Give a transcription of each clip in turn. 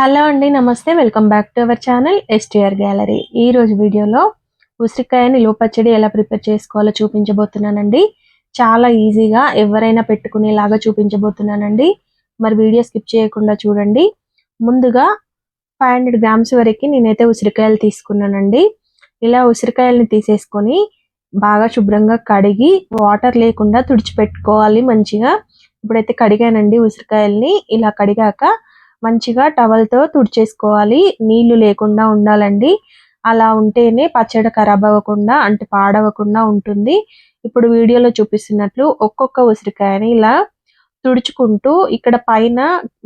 Hello అండి నమస్తే. Welcome back to our channel STR gallery. ఈ రోజు వీడియోలో ఉసిరికాయని లో పచ్చడి ఎలా ప్రిపేర్ చేసుకోవాలో చూపించబోతున్నానండి. చాలా ఈజీగా ఎవరైనా పెట్టుకునేలాగా చూపించబోతున్నానండి. మరి వీడియో స్కిప్ చేయకుండా చూడండి. ముందుగా ఫైవ్ హండ్రెడ్ గ్రామ్స్ వరకు నేనైతే ఉసిరికాయలు తీసుకున్నానండి. ఇలా ఉసిరికాయలని తీసేసుకొని బాగా శుభ్రంగా కడిగి వాటర్ లేకుండా తుడిచిపెట్టుకోవాలి మంచిగా. ఇప్పుడైతే కడిగానండి ఉసిరికాయల్ని. ఇలా కడిగాక మంచిగా టవల్తో తుడిచేసుకోవాలి. నీళ్ళు లేకుండా ఉండాలండి. అలా ఉంటేనే పచ్చడి ఖరాబ్ అవ్వకుండా అంటే పాడవకుండా ఉంటుంది. ఇప్పుడు వీడియోలో చూపిస్తున్నట్లు ఒక్కొక్క ఉసిరికాయని ఇలా తుడుచుకుంటూ ఇక్కడ పైన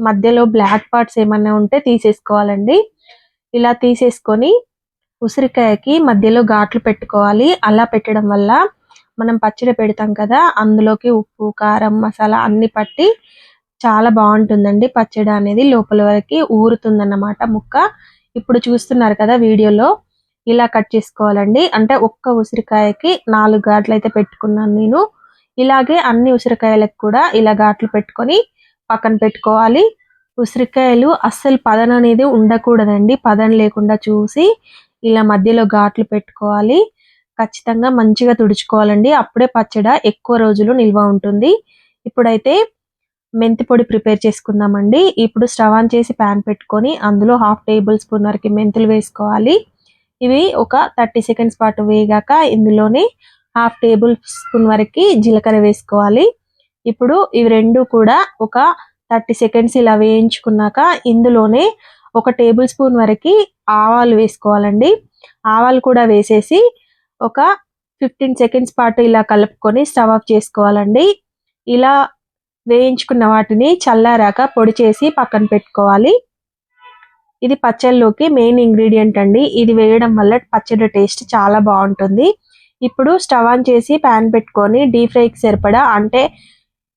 మధ్యలో బ్లాక్ పార్ట్స్ ఏమైనా ఉంటే తీసేసుకోవాలండి. ఇలా తీసేసుకొని ఉసిరికాయకి మధ్యలో ఘాట్లు పెట్టుకోవాలి. అలా పెట్టడం వల్ల మనం పచ్చడి పెడతాం కదా అందులోకి ఉప్పు కారం మసాలా అన్ని పట్టి చాలా బాగుంటుందండి. పచ్చడి అనేది లోపల వరకు ఊరుతుందన్నమాట ముక్క. ఇప్పుడు చూస్తున్నారు కదా వీడియోలో. ఇలా కట్ చేసుకోవాలండి. అంటే ఒక్క ఉసిరికాయకి నాలుగు ఘాట్లు అయితే పెట్టుకున్నాను నేను. ఇలాగే అన్ని ఉసిరికాయలకు కూడా ఇలా ఘాట్లు పెట్టుకొని పక్కన పెట్టుకోవాలి. ఉసిరికాయలు అస్సలు పదన అనేది ఉండకూడదండి. పదన లేకుండా చూసి ఇలా మధ్యలో ఘాట్లు పెట్టుకోవాలి. ఖచ్చితంగా మంచిగా తుడుచుకోవాలండి. అప్పుడే పచ్చడి ఎక్కువ రోజులు నిల్వ ఉంటుంది. ఇప్పుడైతే మెంతి పొడి ప్రిపేర్ చేసుకుందామండి. ఇప్పుడు స్టవ్ ఆన్ చేసి ప్యాన్ పెట్టుకొని అందులో హాఫ్ టేబుల్ స్పూన్ వరకు మెంతులు వేసుకోవాలి. ఇవి ఒక థర్టీ సెకండ్స్ పాటు వేగాక ఇందులోనే హాఫ్ టేబుల్ స్పూన్ వరకు జీలకర్ర వేసుకోవాలి. ఇప్పుడు ఇవి రెండు కూడా ఒక థర్టీ సెకండ్స్ ఇలా వేయించుకున్నాక ఇందులోనే ఒక టేబుల్ స్పూన్ వరకు ఆవాలు వేసుకోవాలండి. ఆవాలు కూడా వేసేసి ఒక ఫిఫ్టీన్ సెకండ్స్ పాటు ఇలా కలుపుకొని స్టవ్ ఆఫ్ చేసుకోవాలండి. ఇలా వేయించుకున్న వాటిని చల్లారాక పొడి చేసి పక్కన పెట్టుకోవాలి. ఇది పచ్చళ్ళలోకి మెయిన్ ఇంగ్రీడియంట్ అండి. ఇది వేయడం వల్ల పచ్చడి టేస్ట్ చాలా బాగుంటుంది. ఇప్పుడు స్టవ్ ఆన్ చేసి ప్యాన్ పెట్టుకొని డీప్ ఫ్రైకి సరిపడా అంటే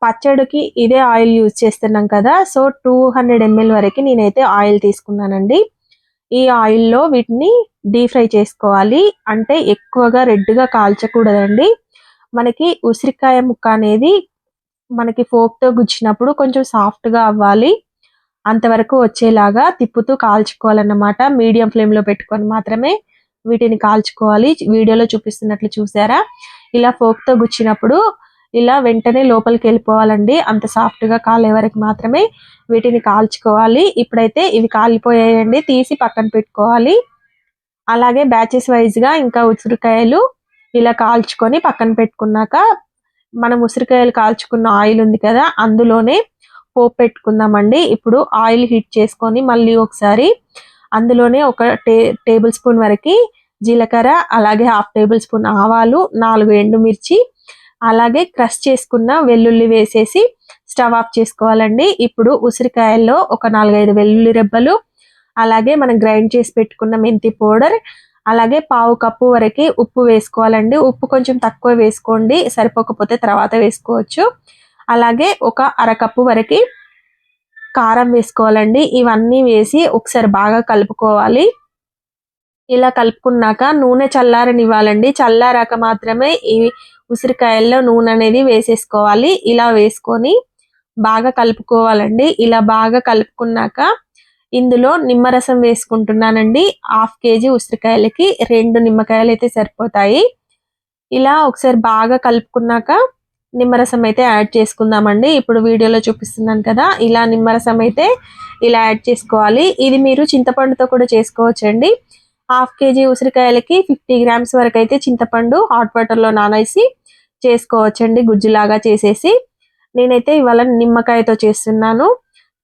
పచ్చడికి ఇదే ఆయిల్ యూజ్ చేస్తున్నాం కదా సో టూ హండ్రెడ్ ఎంఎల్ వరకు నేనైతే ఆయిల్ తీసుకున్నానండి. ఈ ఆయిల్లో వీటిని డీప్ ఫ్రై చేసుకోవాలి. అంటే ఎక్కువగా రెడ్గా కాల్చకూడదండి. మనకి ఉసిరికాయ ముక్క అనేది మనకి ఫోక్తో గుచ్చినప్పుడు కొంచెం సాఫ్ట్గా అవ్వాలి. అంతవరకు వచ్చేలాగా తిప్పుతూ కాల్చుకోవాలన్నమాట. మీడియం ఫ్లేమ్లో పెట్టుకొని మాత్రమే వీటిని కాల్చుకోవాలి. వీడియోలో చూపిస్తున్నట్లు చూసారా? ఇలా ఫోక్తో గుచ్చినప్పుడు ఇలా వెంటనే లోపలికి వెళ్ళిపోవాలండి. అంత సాఫ్ట్గా కాలే వరకు మాత్రమే వీటిని కాల్చుకోవాలి. ఇప్పుడైతే ఇవి కాలిపోయాయండి. తీసి పక్కన పెట్టుకోవాలి. అలాగే బ్యాచెస్ వైజ్గా ఇంకా ఉసిరికాయలు ఇలా కాల్చుకొని పక్కన పెట్టుకున్నాక మనం ఉసిరికాయలు కాల్చుకున్న ఆయిల్ ఉంది కదా అందులోనే పోపు పెట్టుకుందామండి. ఇప్పుడు ఆయిల్ హీట్ చేసుకొని మళ్ళీ ఒకసారి అందులోనే ఒక టే టేబుల్ స్పూన్ వరకు జీలకర్ర అలాగే హాఫ్ టేబుల్ స్పూన్ ఆవాలు నాలుగు ఎండుమిర్చి అలాగే క్రష్ చేసుకున్న వెల్లుల్లి వేసేసి స్టవ్ ఆఫ్ చేసుకోవాలండి. ఇప్పుడు ఉసిరికాయల్లో ఒక నాలుగైదు వెల్లుల్లి రెబ్బలు అలాగే మనం గ్రైండ్ చేసి పెట్టుకున్న మెంతి పౌడర్ అలాగే పావు కప్పు వరకు ఉప్పు వేసుకోవాలండి. ఉప్పు కొంచెం తక్కువ వేసుకోండి. సరిపోకపోతే తర్వాత వేసుకోవచ్చు. అలాగే ఒక అరకప్పు వరకు కారం వేసుకోవాలండి. ఇవన్నీ వేసి ఒకసారి బాగా కలుపుకోవాలి. ఇలా కలుపుకున్నాక నూనె చల్లారనివ్వాలండి. చల్లారాక మాత్రమే ఈ ఉసిరికాయల్లో నూనె అనేది వేసేసుకోవాలి. ఇలా వేసుకొని బాగా కలుపుకోవాలండి. ఇలా బాగా కలుపుకున్నాక ఇందులో నిమ్మరసం వేసుకుంటున్నానండి. హాఫ్ కేజీ ఉసిరికాయలకి రెండు నిమ్మకాయలు అయితే సరిపోతాయి. ఇలా ఒకసారి బాగా కలుపుకున్నాక నిమ్మరసం అయితే యాడ్ చేసుకుందామండి. ఇప్పుడు వీడియోలో చూపిస్తున్నాను కదా ఇలా నిమ్మరసం అయితే ఇలా యాడ్ చేసుకోవాలి. ఇది మీరు చింతపండుతో కూడా చేసుకోవచ్చండి. హాఫ్ కేజీ ఉసిరికాయలకి ఫిఫ్టీ గ్రామ్స్ వరకు అయితే చింతపండు హాట్ వాటర్లో నానేసి చేసుకోవచ్చండి గుజ్జులాగా చేసేసి. నేనైతే ఇవాళ నిమ్మకాయతో చేస్తున్నాను.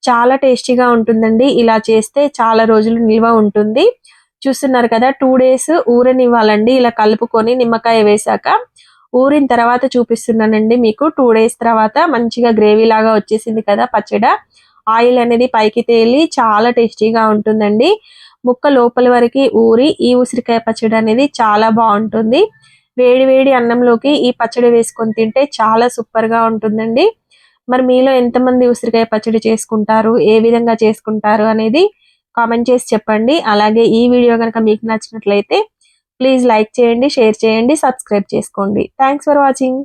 చాలా టేస్టీగా ఉంటుందండి. ఇలా చేస్తే చాలా రోజులు నిల్వ ఉంటుంది. చూస్తున్నారు కదా టూ డేస్ ఊరనివ్వాలండి. ఇలా కలుపుకొని నిమ్మకాయ వేశాక ఊరిన తర్వాత చూపిస్తున్నానండి మీకు. టూ డేస్ తర్వాత మంచిగా గ్రేవీ లాగా వచ్చేసింది కదా పచ్చడ. ఆయిల్ అనేది పైకి తేలి చాలా టేస్టీగా ఉంటుందండి. ముక్క లోపల వరకు ఊరి ఈ ఉసిరికాయ పచ్చడి అనేది చాలా బాగుంటుంది. వేడి వేడి అన్నంలోకి ఈ పచ్చడి వేసుకొని తింటే చాలా సూపర్గా ఉంటుందండి. మరి మీలో ఎంతమంది ఉసిరికాయ పచ్చడి చేసుకుంటారు? ఏ విధంగా చేసుకుంటారు? అనేది కామెంట్ చేసి చెప్పండి. అలాగే ఈ వీడియో కనుక మీకు నచ్చినట్లయితే ప్లీజ్ లైక్ చేయండి షేర్ చేయండి సబ్స్క్రైబ్ చేసుకోండి. Thanks for watching.